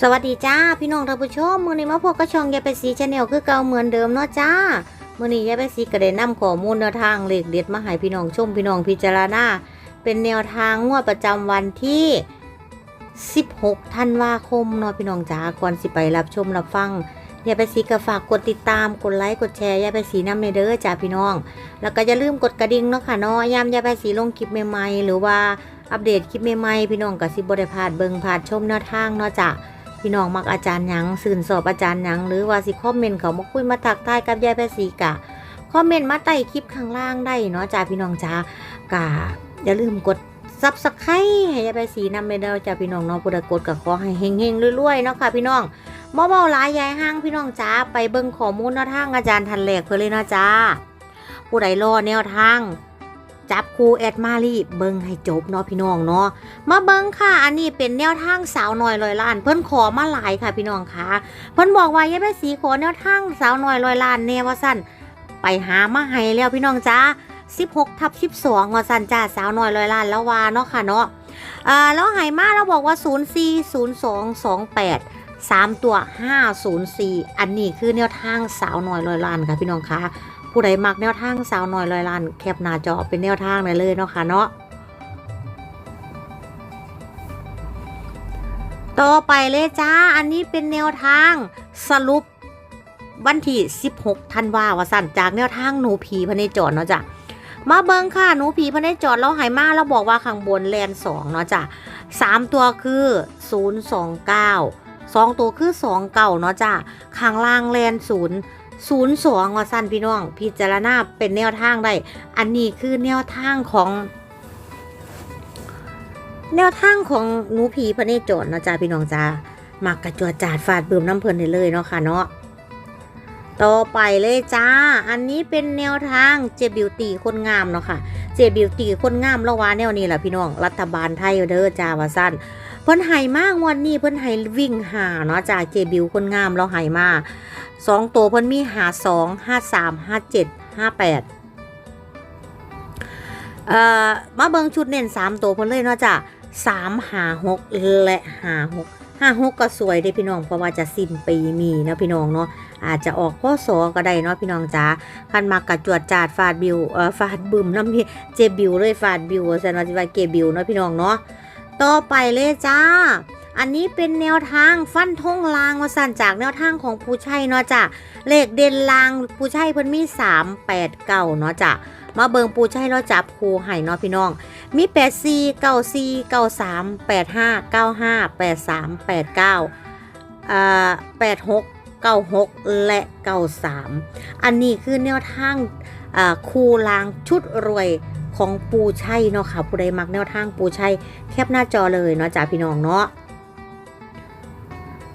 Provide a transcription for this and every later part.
สวัสดีจ้าพี่น้องท่านผู้ชมมื้อนี้มาพบกับช่องยายไปสีชาแนลคือเก่าเหมือนเดิมเนาะจ้ามื้อนี้ยายไปสีก็ได้นำข้อมูลแนวทางเลขเด็ดมาให้พี่น้องชมพี่น้องพิจารณาเป็นแนวทางงวดประจำวันที่ 16 ธันวาคมเนาะพี่น้องจ้าก่อนสิไปรับชมรับฟังยายไปสีก็ฝากกดติดตามกดไลค์กดแชร์ยายไปสีน้ำในเด้อจ้าพี่น้อง แล้วก็อย่าลืมกดกระดิ่งเนาะค่ะเนาะยามยายไปสีลงคลิปใหม่ๆหรือว่าอัปเดตคลิปใหม่ๆพี่น้องก็สิบ่ได้พลาดเบิ่งพลาดชมแนวทางเนาะจ้า พี่น้องมักอาจารย์ยังสื่นสอบอาจารย์ยังหรือว่าสิคอมเมนต์เขามาคุยมาทักทายกับยายแพรสีกะคอมเมนต์มาใต้คลิปข้างล่างได้เนาะจ้าพี่น้องจ้ากะอย่าลืมกดซับสไครต์ให้ยายแพรสีนำไปเด้จ้าพี่น้องเนาะผู้ใดกดก็ขอให้เฮงๆรวยๆเนาะค่ะพี่น้องบ่เบาหลายยายห้างพี่น้องจ้าไปเบิ่งข้อมูลแนวทางอาจารย์ทันแหลกเพื่อเลยเนาะจ้าผู้ใดรอแนวทาง จับครูแอดมารีเบิ่งให้จบเนาะพี่น้องเนาะมาเบิ้งค่ะ อันนี้เป็นแนวทางสาวน้อยลอยล้าน เพิ่นขอมาหลายค่ะพี่น้องค่ะ เพิ่นบอกว่าอย่าไปสีขอแนวทางสาวน้อยลอยล้านแน่ว่าสั้นไปหามาให้แล้วพี่น้องจ้า16ทับ12ว่าสั้นจ้าสาวน้อยลอยล้านแล้วว่าเนาะค่ะเนาะอ่าแล้วให้มาเราบอกว่า 040228 3 ตัว 504 อันนี้คือแนวทางสาวน้อยลอยล้านค่ะพี่น้องค่ะ ผู้ใดมักแนวทางสาวน้อยลอยล้านแคปหน้าจอเป็นแนวทางได้เลยเนาะค่ะเนาะต่อไปเลยจ้า อันนี้เป็นแนวทางสรุปวันที่ 16 ธันวาวาสันจากแนวทางหนูผีพระเนจรเนาะจ้ะ มาเบิงค่ะ หนูผีพระเนจรเราหายมาเราบอกว่าข้างบนแลนสองเนาะจ้ะสามตัวคือ 029สองตัวคือ 2 เก่าเนาะจ้ะ ข้างล่างแลนศูนย์ ศูนย์สองว่าสั้นพี่น้อง พิจารณาเป็นแนวทางได้ อันนี้คือแนวทางของ แนวทางของหนูผีพระเนจรเนาะจ้าพี่น้องจ้ามักกระจวดจาดฟาดเบืมน้ำเพลินได้เลยเนาะค่ะเนาะต่อไปเลยจ้า อันนี้เป็นแนวทางเจบิวตีคนงามเนาะค่ะ เจบิวตีคนงามละวาแนวนี้แหละพี่น้อง รัฐบาลไทยเด้อจ้าว่าสั้นเพิ่นไห้มากวันนี้เพิ่นไห้วิ่งหาเนาะจ้าเจบิวคนงามเราไห้มา สองตัวเพิ่นมีหาสองห้าสามห้าเจ็ดห้าแปดเอ่อมาเบิงชุดเน้นสามตัวเพิ่นเลยเนาะจ้าสามหาหกและหาหกห้าหกก็สวยเด้พี่น้องเพราะว่าจะสิ้นปีมีนะพี่น้องเนาะอาจจะออกพ่อสอก็ได้เนาะพี่น้องจ้าคันมากระจวดจาดฟาดบิวเอ่อฟาดบึมน้ำพี่เจบิวเลยฟาดบิวแสดงว่าจะว่าเกบิวเนาะพี่น้องเนาะต่อไปเลยจ้า อันนี้เป็นแนวทางฟันทงลางมาสั่นจากแนวทางของผู้ชัยเนาะจ้ะเลขเด่นลางผู้ชัยเพิ่นมี3 8 9เก้าเนาะจ้ะมาเบิงปูชัยเราจับครูให้เนาะพี่น้อง มี8 4 9 4 9 3 8 5 9 5 8 3 8 9อ่า8 6 9 6และ93อันนี้คือแนวทางอ่าคูลางชุดรวยของปูชัยเนาะค่ะผู้ใดมักแนวทางปูชัยแคปหน้าจอเลยเนาะจ้าพี่น้องเนาะ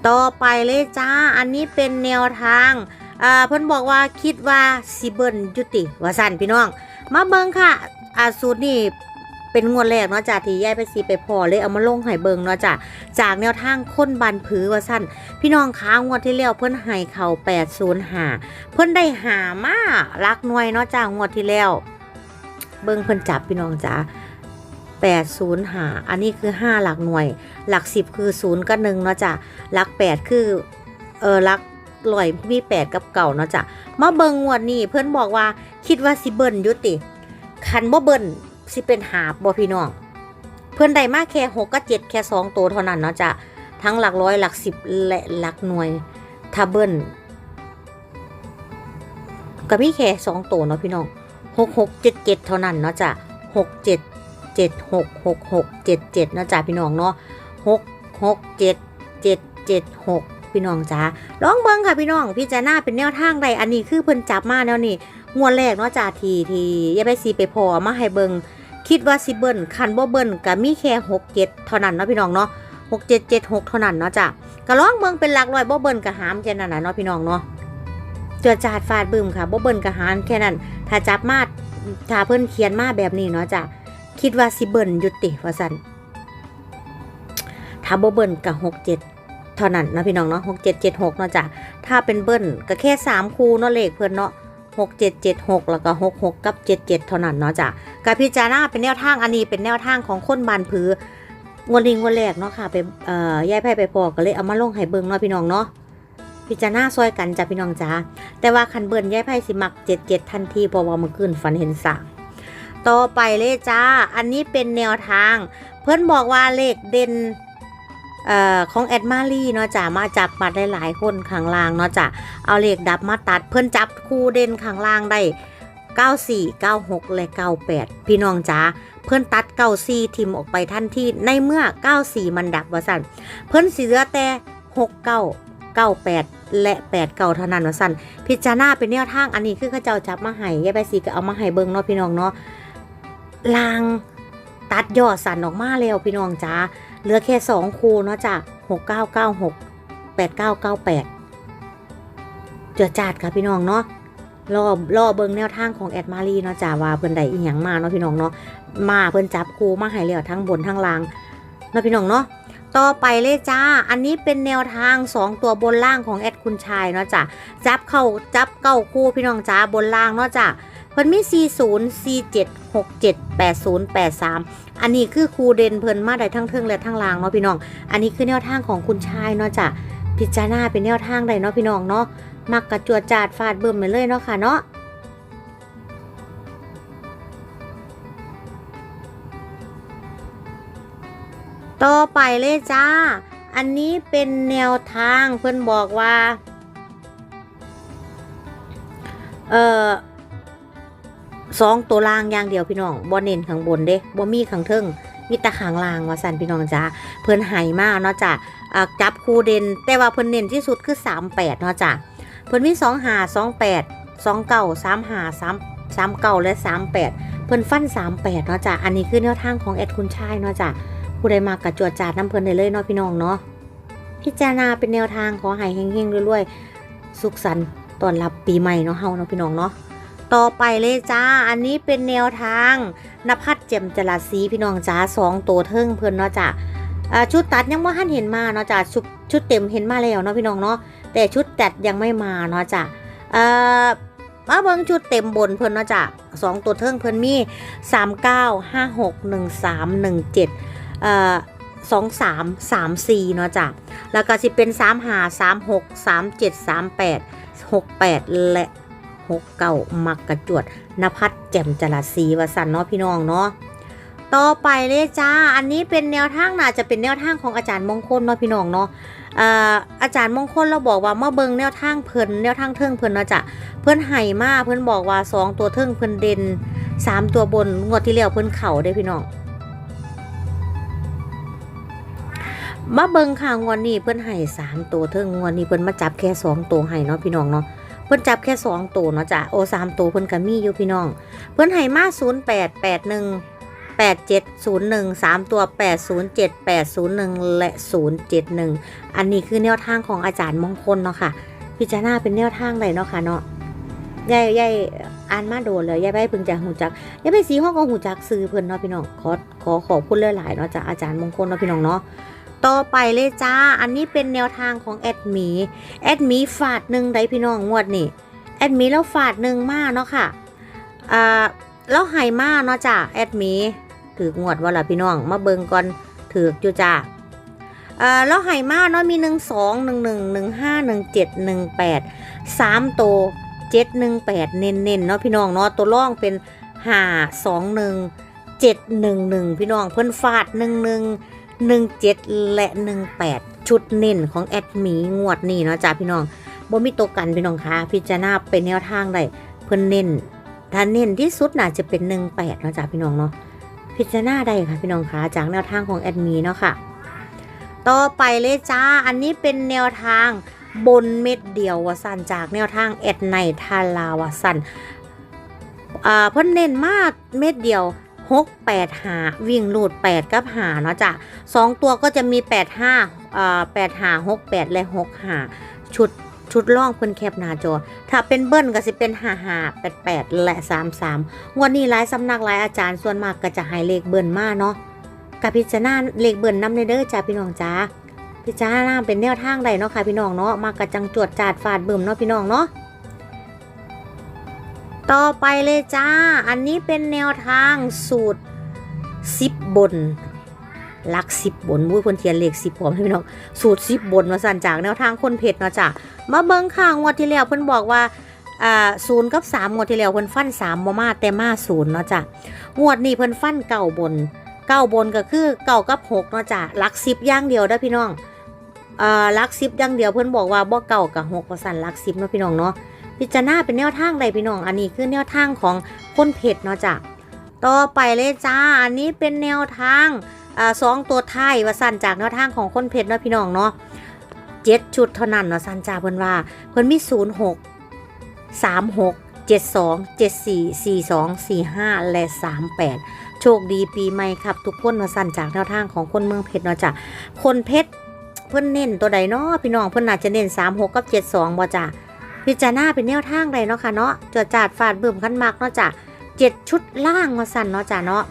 ต่อไปเลยจ้า อันนี้เป็นแนวทางอ่าเพิ่นบอกว่าคิดว่าสิเบิลยุติว่าสั่นพี่น้อง มาเบิงค่ะอาสูตรนี่เป็นงวดแรกเนาะจ้ะที่ยายไปสีไปพอเลยเอามาลงให้เบิงเนาะจ้ะจากแนวทางค้นบันผือว่าสั้นพี่น้องค้างวดที่แล้วเพิ่อนให้เข่า805เพิ่อนได้หามาลักหน่วยเนาะจ้างวดที่แล้ว เบิงเพิ่อนจับพี่น้องจ้ 805อันนี้คือ 5 หลักหน่วย หลัก 10 คือ 0 กับ1เนาะจ้ะหลัก 8 คือเออหลักลอยมี8กับเก่าเนาะจ้ะมาเบิงงวดนี้เพิ่อนบอกว่าคิดว่าสิเบิ่นอยุติ คันบ่เบิ่นสิเป็นหาบ่พี่น้องเพื่อนได้มาแค่หกกับเจ็ดแค่สองตัวเท่านั้นเนาะจ้ะทั้งหลักร้อยหลักสิบและหลักหน่วยถ้าเบิ่นก็มีแค่สองตัวเนาะพี่น้องหกหกเจ็ดเจ็ดเท่านั้นเนาะจ้ะหกเจ็ด เจ็ดหกหกหกเจ็ดเจ็ดเนาะจ้ะพี่น้องเนาะหกหกเจ็ดเจ็ดเจ็ดหกพี่น้องจ้าลองเบิ่งค่ะพี่น้องพี่จาน้าเป็นแนวทางใดอันนี้คือเพิ่นจับมาแนวนี้งวดแรกเนาะจ้าทีทียายไปซีไปพอมาให้เบิงคิดว่าสิเบิ้ลคันบ่เบิ้ลก็มีแค่หกเจ็ดเท่านั้นเนาะพี่น้องเนาะหกเจ็ดเจ็ดหกเท่านั้นเนาะจ้าก็ลองเบิงเป็นหลักร้อยบ่เบิ้ลก็หามแค่นั้นน่ะเนาะพี่น้องเนาะเจือจาดฟาดบึมค่ะบ่เบิ้ลก็หามแค่นั้น ถ้าจับมาถ้าเพิ่นเขียนมาแบบนี้เนาะจ้า คิดว่าสิเบิ้ลยุติว่าซั่นถ้าบเบิลก็หกเจ็ดเท่านั้นนะพี่น้องเนาะหกเจ็ดเจ็ดหกเนาะจ้าถ้าเป็นเบิลก็แค่สามคูเนาะเลขเพิ่นเนาะหกเจ็ดเจ็ดหกแล้วก็หกหกกับเจ็ดเจ็ดเท่านั้นเนาะจ้ะกับพิจารณาเป็นแนวทางอันนี้เป็นแนวทางของคนบานผืองวดนี้งวดแรกเนาะค่ะไปเอ่อยายไพ่ไปพอก็เลยเอามาลงให้เบิ่งเนาะพี่น้องเนาะพิจารณาซอยกันจ้ะพี่น้องจ้าแต่ว่าคันเบิ่นยายไพ่สิมักเจ็ดเจ็ดทันทีพราะว่ามื่อคืนฝันเห็นสาง ต่อไปเลยจ้า อันนี้เป็นแนวทาง เพื่อนบอกว่าเลขเด่นเอ่อของแอดมารีเนาะจ้ะมาจับมาได้หลายคนข้างล่างเนาะจ้ะเอาเลขดับมาตัดเพื่อนจับคู่เด่นข้างล่างได้ 94 96 และ 98 พี่น้องจ้าเพื่อนตัด 94ทิมออกไปทันทีในเมื่อ 94 มันดับว่าสั่นเพื่อนสีเหลือแต่ 69 98 และ89เท่านั้นว่าสั่นพิจารณาเป็นแนวทางอันนี้คือเขาเจ้าจับมาให้ยายไปสีก็เอามาให้เบิ่งเนาะพี่น้องเนาะ ลางตัดยอดสันออกมาแล้วพี่น้องจ้าเหลือแค่2คูเนาะจ้ะ6996 8998เจือจาดค่ะพี่น้องเนาะรอรอเบิงแนวทางของแอดมารีเนาะจ้าว่าเพิ่นได้อีหยังมาเนาะพี่น้องเนาะมาเพิ่นจับคู่มาให้แล้วทั้งบนทั้งล่างเนาะพี่น้องเนาะต่อไปเลยจ้า อันนี้เป็นแนวทาง 2 ตัวบนล่างของแอดคุณชายเนาะจ้ะ จับเข้าจับเก้าคู่พี่น้องจ้าบนล่างเนาะจ้ะ พิ่นมี 40 47 67 80 83 อันนี้คือครูเด่นเพิ่นมาได้ทั้งเทิงและทั้งลางเนาะพี่น้อง อันนี้คือแนวทางของคุณชายเนาะจ้ะพิจารณาเป็นแนวทางใดเนาะพี่น้องเนาะ มักกระจวดจาดฟาดเบิ่มไปเลยเนาะค่ะเนาะต่อไปเลยจ้า อันนี้เป็นแนวทางเพื่อนบอกว่า เอ่อ สองตัวล่างอย่างเดียวพี่น้องบ่เน้นข้างบนเด้บ่มีข้างเทิงมีแต่ข้างล่างว่าสันพี่น้องจ้าเพิ่นไห้มากเนาะจ้ะอ่าจับคูเด่นแต่ว่าเพิ่นเน้นที่สุดคือ 38 เนาะจ้ะเพิ่นมีสองหาสองแปดสองเก่าสามหาสามสามเก่าและสามแปดเพิ่นฟันสามแปดเนาะจ้ะอันนี้คือแนวทางของแอดคุณชายเนาะจ้ะผู้ใดมากระจวดจาดน้ำเพิ่นได้เลยเนาะพี่น้องเนาะพิจารณาเป็นแนวทางขอให้เฮงๆรวยๆสุขสันต์ตอนรับปีใหม่เนาะเฮาเนาะพี่น้องเนาะ ต่อไปเลยจ้า อันนี้เป็นแนวทางนภัสเจยมจรัสสีพี่น้องจ้าสองตัวเทิงเพิ่อนเนาะจ้าชุดตัดยังว่าท่านเห็นมาเนาะจ้ะชุดชุดเต็มเห็นมาแล้วเนาะพี่น้องเนาะแต่ชุดตัดยังไม่มาเนาะจ้ะเอ่อมาเบิ่งชุดเต็มบนเพิ่อนเนาะจ้ะสองตัวเทิงเพิ่อนมีสามเก้าห้าหกหนึ่งสามหนึ่งเจ็ดเอ่อสองสามสามสี่เนาะจ้ะแล้วก็สิเป็นสามหาสามหกสามเจ็ดสามแปดหกแปดและ หกเก้ามักกระจวดนภัสแจ่มจรัสสีวสันเนาะพี่น้องเนาะต่อไปเลยจ้า อันนี้เป็นแนวทางน่าจะเป็นแนวทางของอาจารย์มงคลเนาะพี่น้องเนาะเอ่ออาจารย์มงคลเราบอกว่าเมื่อเบิงแนวทางเพิ่นแนวทางเทิงเพิ่นเนาะจ้ะเพิ่นไห่มาเพิ่นบอกว่าสองตัวเทิงเพิ่นเด่นสามตัวบนงวดที่แล้วเพิ่นเข่าได้พี่น้องมาเบิงค่ะงวดนี้เพิ่นไห่สามตัวเทิงงวดนี้เพิ่นมาจับแค่สองตัวไห่เนาะพี่น้องเนาะ เพิ่นจับแค่สองตัวเนาะจ้ะโอ้สามตัวเพิ่นก็มีอยู่พี่น้อง เพิ่นไห่มาศูนย์แปดแปดหนึ่ง8701 3ตัว807 801และ071อันนี้คือแนวทางของอาจารย์มงคลเนาะค่ะ พิจารณาเป็นแนวทางเลยเนาะค่ะเนาะยายยายอ่านมาโดนเลยยายไปเพิ่งจะหูจักยายไปสีห้องก็หูจักซื้อเพิ่นเนาะพี่น้องขอขอขอบคุณหลายๆเนาะจากอาจารย์มงคลเนาะพี่น้องเนาะ ต่อไปเลยจ้า อันนี้เป็นแนวทางของแอดมีแอดมีฝาดหนึ่งได้พี่น้องงวดนี่แอดมีแล้วฝาดหนึ่งมาเนาะค่ะอ่าแล้วไฮมาเนาะจ้าแอดมีถือกงวดว่าละพี่น้องมาเบิงก่อนถือกอยู่จ้าอ่อแล้วไห่มาเนาะมีหนึ่งสองหนึ่งหนึ่งหนึ่งห้าหนึ่งเจ็ดหนึ่งแปดสามโตเจ็ดหนึ่งแปดเน้นๆเนาะพี่น้องเนาะตัวร่องเป็นห้าสองหนึ่งเจ็ดหนึ่งหนึ่งพี่น้องเพิ่นฟาดหนึ่งหนึ่ง หนึ่งเจ็ดและหนึ่งแปดชุดเน้นของแอดมีงวดนี้เนาะจ้าพี่น้องบ่มีตัวกันพี่น้องคะพิจารณาเป็นแนวทางได้เพิ่นเน้นถ้าเน้นที่สุดน่าจะเป็นหนึ่งแปดเนาะจ้าพี่น้องเนาะพิจารณาได้ค่ะพี่น้องคะจากแนวทางของแอดมีเนาะค่ะต่อไปเลยจ้าอันนี้เป็นแนวทางบนเม็ดเดียววสันจากแนวทางแอดไนทาลาวสันอ่าเพิ่นเน้นมากเม็ดเดียว หกแปดหาวิ่งลูดแปดกับหาเนาะจ้ะสองตัวก็จะมีแปดห้าอ่าแปดหาหกแปดและหกหาชุดชุดล่องเพิ่นแคบหน้าจอ ถ้าเป็นเบิ้ลก็สิเป็นหาหาแปดแปดและสามสามวันนี้หลายสำนักหลายอาจารย์ส่วนมากก็จะให้เลขเบิ่นมาเนาะกับพิจารณาเลขเบิ่นนำในเด้อจ้าพี่น้องจ้าพิจารณาเป็นแนวทางใดเนาะค่ะพี่น้องเนาะมากระจังจวดจาดฟาดเบิ่มเนาะพี่น้องเนาะ ต่อไปเลยจ้า อันนี้เป็นแนวทางสูตรซิบบนหลักสิบบนมุ้ยเพิ่นเขียนเลขสิบพร้อมให้พี่น้องสูตรสิบบนมาสั่นจากแนวทางคนเพชรเนาะจ้ะมาเบิ่งข้างงวดที่แล้วเพิ่นบอกว่าอ่าศูนย์กับสามงวดที่แล้วเพิ่นฟันสามบ่มาแต่มาศูนย์เนาะจ้ะงวดนี้เพิ่นฟันเก่าบนเก้าบนก็คือเก่ากับหกเนาะจ้ะหลักสิบย่างเดียวเด้พี่น้องอ่าหลักสิบย่างเดียวเพิ่นบอกว่าบ่เก่ากับหกว่าสั่นหลักสิบเนาะพี่น้องเนาะ พิจารณาเป็นแนวทางใดพี่น้อง อันนี้คือแนวทางของคนเพชรเนาะจ้ะ ต่อไปเลยจ้า อันนี้เป็นแนวทางอสองตัวท้ายว่าสั้นจากแนวทางของคนเพชรเนาะพี่น้องเนาะเจ็ดชุดเท่านั้นว่าะสั้นจ้าเพิ่นว่า เพิ่นมีศูนย์หกสามหกเจ็ดสองเจ็ดสี่สี่สองสี่ห้าและสามแปดโชคดีปีใหม่ครับ ทุกคนว่าสั้นจากแนวทางของคนเมืองเพชรเนาะจ้ะคนเพชรเพิ่นเน้นตัวใดเนาะพี่น้องเพิ่นอาจจะเน้นสามหกกับเจ็ดสองบ่จ้ะ พิจารณาเป็นแนวทางใดเนาะค่ะเนาะจดจาดฟาดเบึ้มขันมักเนาะจ้ะเจ็ดชุดล่างว่าสั้นเนาะจ้ะเนาะ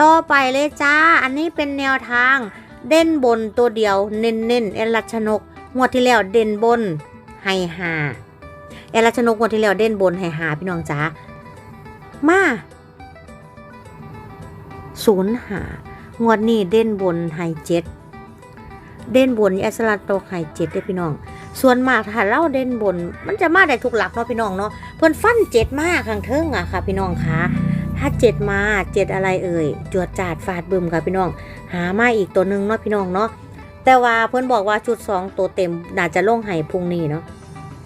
ต่อไปเลยจ้า อันนี้เป็นแนวทาง เด่นบนตัวเดียวเน้นเน้นเอลัชนกงวดที่แล้วเด่นบนให้หาเอลัชนกงวดที่แล้วเด่นบนให้หาพี่น้องจ้ามาศูนย์หางวดนี้เด่นบนให้เจ็ดเด่นบนเอสลัดโตกให้เจ็ดได้พี่น้อง ส่วนมากถ้าเราเด่นบน มันจะมาได้ทุกหลักเนาะพี่น้องเนาะเพิ่นฟันเจ็ดมากข้างเทิงอะค่ะ พี่น้องคะถ้าเจ็ดมาเจ็ดอะไรเอ่ยจวดจาดฟาดบึมค่ะพี่น้อง หามาอีกตัวหนึ่งเนาะพี่น้องเนาะแต่ว่าเพื่อนบอกว่าชุดสองตัวเต็มน่าจะลงไห้พรุ่งนี้เนาะ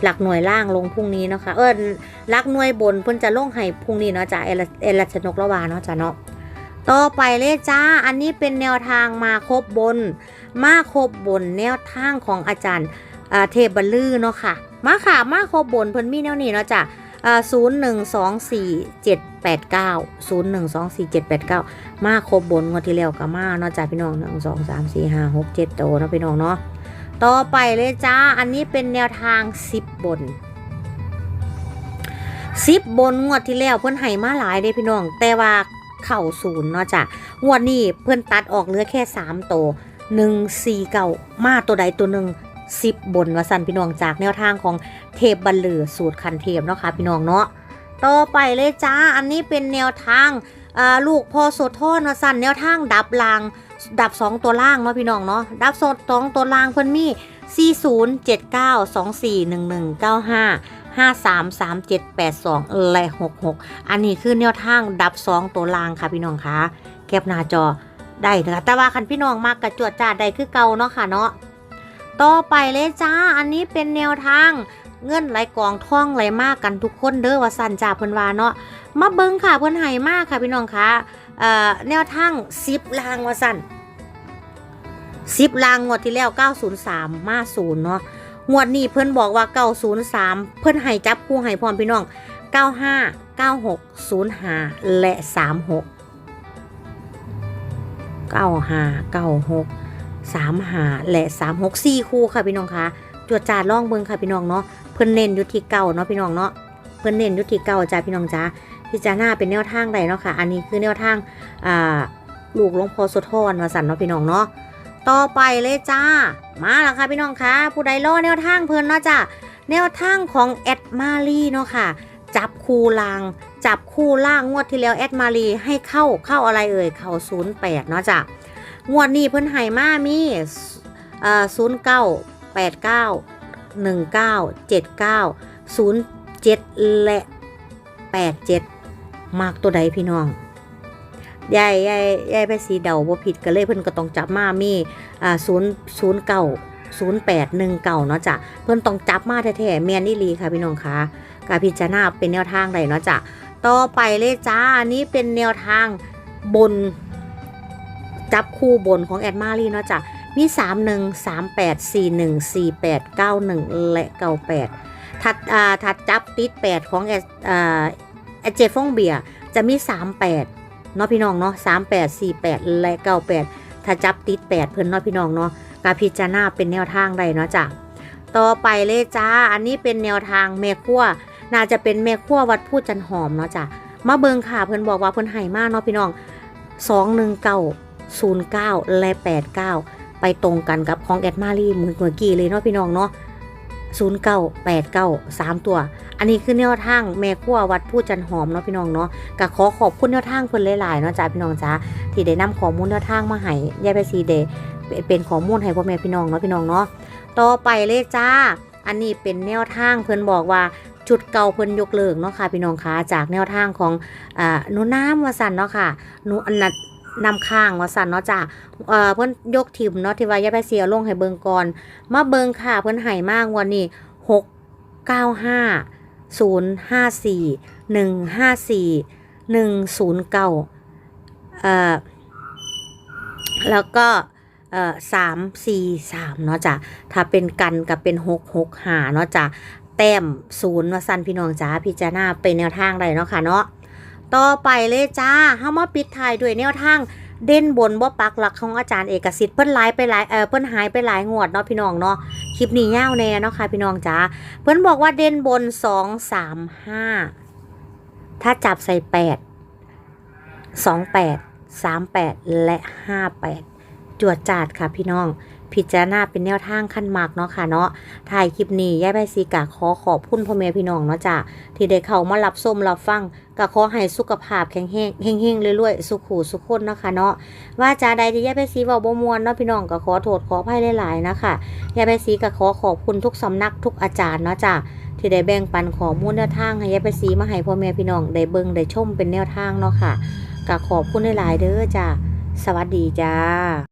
หลักหน่วยล่างลงพรุ่งนี้เนาะค่ะเออหลักหน่วยบนเพื่อนจะลงไห้พรุ่งนี้เนาะจ้ะเอลเอลชนกละวาเนาะจ้ะเนาะต่อไปเลยจ้า อันนี้เป็นแนวทางมาครบบน มาครบบนแนวทางของอาจารย์ อ่าเทพบัลลือเนาะค่ะ มาค่ะ มาครบบนเพิ่นมีแนวนี้เนาะจ้ะศูนย์หนึ่งสองสี่เจ็ดแปดเก้าศูนย์หนึ่งสองสี่เจ็ดแปดเก้ามาครบบนงวดที่แล้วก็มาเนาะจ้าพี่น้องหนึ่งสองสามสี่ห้าหกเจ็ดโตนะพี่น้องเนาะต่อไปเลยจ้า อันนี้เป็นแนวทางสิบบนสิบบนงวดที่แล้วเพื่อนให้มาหลายเด้พี่น้อง แต่ว่าเข่าศูนย์เนาะจ้ะงวดนี้เพื่อนตัดออกเหลือแค่สามโตหนึ่งสี่เก้ามาตัวใดตัวหนึ่ง สิบบนวสันพี่น้องจากแนวทางของเทพบัลลือสูตรคันเทพเนาะค่ะพี่น้องเนาะต่อไปเลยจ้าอันนี้เป็นแนวทางลูกพอโซทอนมาสั่นแนวทางดับลางดับ 2 ตัวล่างเนาะพี่น้องเนาะดับโซสองตัวล่างเพิ่นมี 40 79 24 11 95 53 37 82 และ 66 อันนี้คือแนวทางดับ 2 ตัวล่างค่ะพี่น้องคะแคปหน้าจอได้นะคะแต่ว่าคันพี่น้องมากกระจวดจ้าได้คือเก่าเนาะค่ะเนาะ ต่อไปเลยจ้า อันนี้เป็นแนวทาง เงินไหลกองท่องไหลมากกันทุกคนเด้อว่าสันจ่าเพิ่นว่าเนาะมาเบิ่งค่ะเพิ่นให้มากค่ะพี่น้องคะเอ่อแนวทาง10ลางว่าสัน10ลางงวดที่แล้ว 903 มา0เนาะงวดนี้เพิ่นบอกว่า 903 เพิ่นให้จับคู่ให้พร้อมพี่น้อง 95 96 05 และ 36 95 96 35และ36 4คู่ค่ะพี่น้องคะจวดจาล่องเบิงค่ะพี่น้องเนาะเพิ่นเน้นอยุที่เก่าเนาะพี่น้องเนาะเพิ่นเน้นอยุที่เก่าจ้าพี่น้องจ้าพิจารณาเป็นแนวทางใดเนาะค่ะ อันนี้คือแนวทางอ่าลูกหลวงพ่อโสธรมาสั่นเนาะพี่น้องเนาะต่อไปเลยจ้า มาแล้วค่ะพี่น้องคะผู้ใดรอแนวทางเพิ่นเนาะจ้าแนวทางของแอดมารีเนาะค่ะ จับคู่ลาง จับคู่ล่างงวดที่แล้วแอดมารีให้เข้าเข้าอะไรเอ่ยเข้า08เนาะจ้า งวดนี้เพิ่นให้มามีเอ่อ09 89หนึ่งเก้าเจ็ดเก้าศูนย์เจ็ดและแปดเจ็ดมากตัวใดพี่น้องยายยายยายไปสีเดาบ่ผิดก็เลยเพิ่นก็ต้องจับมามีอ่าศูนย์ศูนย์เก้าศูนย์แปดหนึ่งเก้าเนาะจ้ะเพิ่นต้องจับมาแท้ๆแมนนี่ลีค่ะพี่น้องคะการพิจารณาเป็นแนวทางใดเนาะจ้ะต่อไปเลยจ้าอันนี้เป็นแนวทางบน จับคู่บนของแอดมารีเนาะจ้ะมี 3 1 3 8 4 1 4 8 9 1 และ98ถัดอ่าถัดจับติด 8 ของแอดอ่าแอดเจฟงเบียจะมี 38เนาะพี่น้องเนาะ38 48 และ 98 ถ้าจับติด 8 เพิ่นเนาะพี่น้องเนาะกาพิจารณาเป็นแนวทางใดเนาะจ้ะต่อไปเลยจ้า อันนี้เป็นแนวทางแม่ขั้วน่าจะเป็นแม่ขั้ววัดพูดจันหอมเนาะจ้ะมาเบิงค่ะเพิ่นบอกว่าเพิ่นให้มากเนาะพี่น้อง219 09 และ 89 ไปตรงกันกับของแอดมารีเหมือเมื่อกี้เลยเนาะพี่น้องเนาะ0 9 8 9 3 ตัว อันนี้คือแนวทางแม่ครัววัดผู้จันหอมเนาะพี่น้องเนาะก็ขอขอบคุณแนวทางเพิ่นหลายๆเนาะจ้าพี่น้องจ้าที่ได้นำข้อมูลแนวทางมาให้ยายไปซีเดเป็นข้อมูลให้พ่อแม่พี่น้องเนาะพี่น้องเนาะต่อไปเลยจ้า อันนี้เป็นแนวทางเพิ่นบอกว่าจุดเก่าเพิ่นยกเลิกเนาะค่ะพี่น้องคะจากแนวทางของอ่าหนูน้ำวสันเนาะค่ะหนูอันนั้น นำข้างวสันเนาะจ้าเอ่อเพิ่นยกถิ่มเนาะที่ว่ายายไปซีเอาลงให้เบิงก่อนมาเบิงค่ะเพิ่นไห่มากวันนี้หกเก้าห้าศูนย์ห้าสี่หนึ่งห้าสี่หนึ่งศูนย์เก้าเอ่อแล้วก็เอ่อสามสี่สามเนาะจ้ะถ้าเป็นกันกับเป็นหกหกหาเนาะจ้ะแต้มศูนย์มาสั้นพี่น้องจ้าพิจารณาเป็นแนวทางใดเนาะค่ะเนาะ ต่อไปเลยจ้าเฮามาปิดท้ายด้วยแนวทางเด่นบนบ่ปักหลักของอาจารย์เอกสิทธิ์เพิ่นไลฟ์ไปหลายเออเพิ่นหายไปหลายงวดเนาะพี่น้องเนาะคลิปนี้ยาวแน่เนาะค่ะพี่น้องจ๋าเพิ่นบอกว่าเด่นบนสองสามห้าถ้าจับใส่แปดสองแปดสามแปดและห้าแปดจวดจาดค่ะพี่น้อง พิจารณาเป็นแนวทางขั้นมากเนาะค่ะเนาะถ่ายคลิปนี้ย่ายใบซีกะขอขอบคุณพ่อแม่พี่น้องเนาะจ้ะที่ได้เข้ามารับชมรับฟังก็ขอให้สุขภาพแข็งแรงเฮงๆรวยๆสุขหูสุขคนเนาะค่ะเนาะว่าจาใดที่ยายไปซีเว้าบ่มวนเนาะพี่น้องก็ขอโทษขออภัยหลายๆนะคะยายไปซีก็ขอขอบคุณทุกสำนักทุกอาจารย์เนาะจ้ะที่ได้แบ่งปันข้อมูลแนวทางให้ยายไปซีมาให้พ่อแม่พี่น้องได้เบิ่งได้ชมเป็นแนวทางเนาะค่ะก็ขอบคุณหลายๆเด้อจ้ะสวัสดีจ้า